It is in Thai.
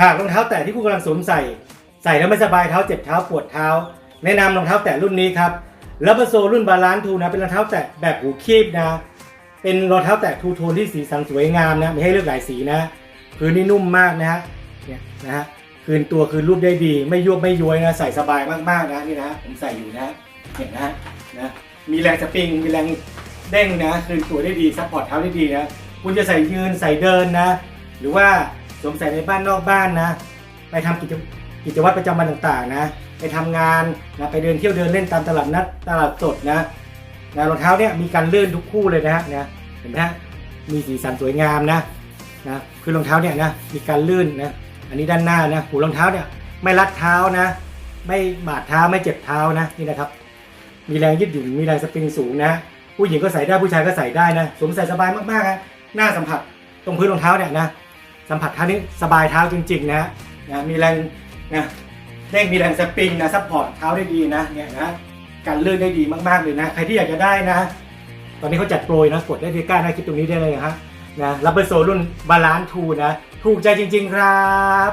หากรองเท้าแตะที่คุณกำลังสวมใส่ ใส่แล้วไม่สบายเท้าเจ็บเท้าปวดเท้า แนะนำรองเท้าแตะรุ่นนี้ครับลับโซรุ่นบาลานทูนะเป็นรองเท้าแตะแบบหูคีบนะ เป็นรองเท้าแตะทูโทนที่สีสันสวยงามนะมีให้เลือกหลายสีนะพื้นนี่นุ่มมากนะฮะเนี่ยนะฮะคืนตัวคืนรูปได้ดี ไม่ยุบไม่ย้วยนะใส่สบายมากๆนะนี่นะผมใส่อยู่นะเนี่ยนะนะมีแรงสปริงมีแรงเด้งนะคืนตัวได้ดีซัพพอร์ตเท้าได้ดีนะคุณจะใส่ยืนใส่เดินนะ หรือว่า สวมใส่ในบ้านนอกบ้านนะ ไปทำกิจกิจวัตรประจำวันต่างๆนะ ไปทำงานนะไปเดินเที่ยวเดินเล่นตามตลาดนัดตลาดสดนะนะรองเท้าเนี่ยมีการลื่นทุกคู่เลยนะฮะนะเห็นไหมฮะมีสีสันสวยงามนะนะคือรองเท้าเนี่ยนะมีการลื่นนะอันนี้ด้านหน้านะหูรองเท้าเนี่ยไม่รัดเท้านะ ไม่บาดเท้าไม่เจ็บเท้านะนี่นะครับ มีแรงยืดหยุ่นมีแรงสปริงสูงนะผู้หญิงก็ใส่ได้ผู้ชายก็ใส่ได้นะสวมใส่สบายมากๆนะหน้าสัมผัสตรงพื้นรองเท้าเนี่ยนะ สัมผัสเท้านี้สบายเท้าจริง ๆ นะนะมีแรงนะเด้งมีแรงสปริงนะซัพพอร์ตเท้าได้ดีนะเนี่ยนะการลื่นได้ดีมากๆเลยนะใครที่อยากจะได้นะ ตอนนี้เขาจัดโปรยนะกดได้ที่ก้านหน้าคลิปตรงนี้ได้เลยนะฮะนะรับเบอร์โซรุ่นบาลานซ์ทูนะถูกใจจริง ๆ ครับ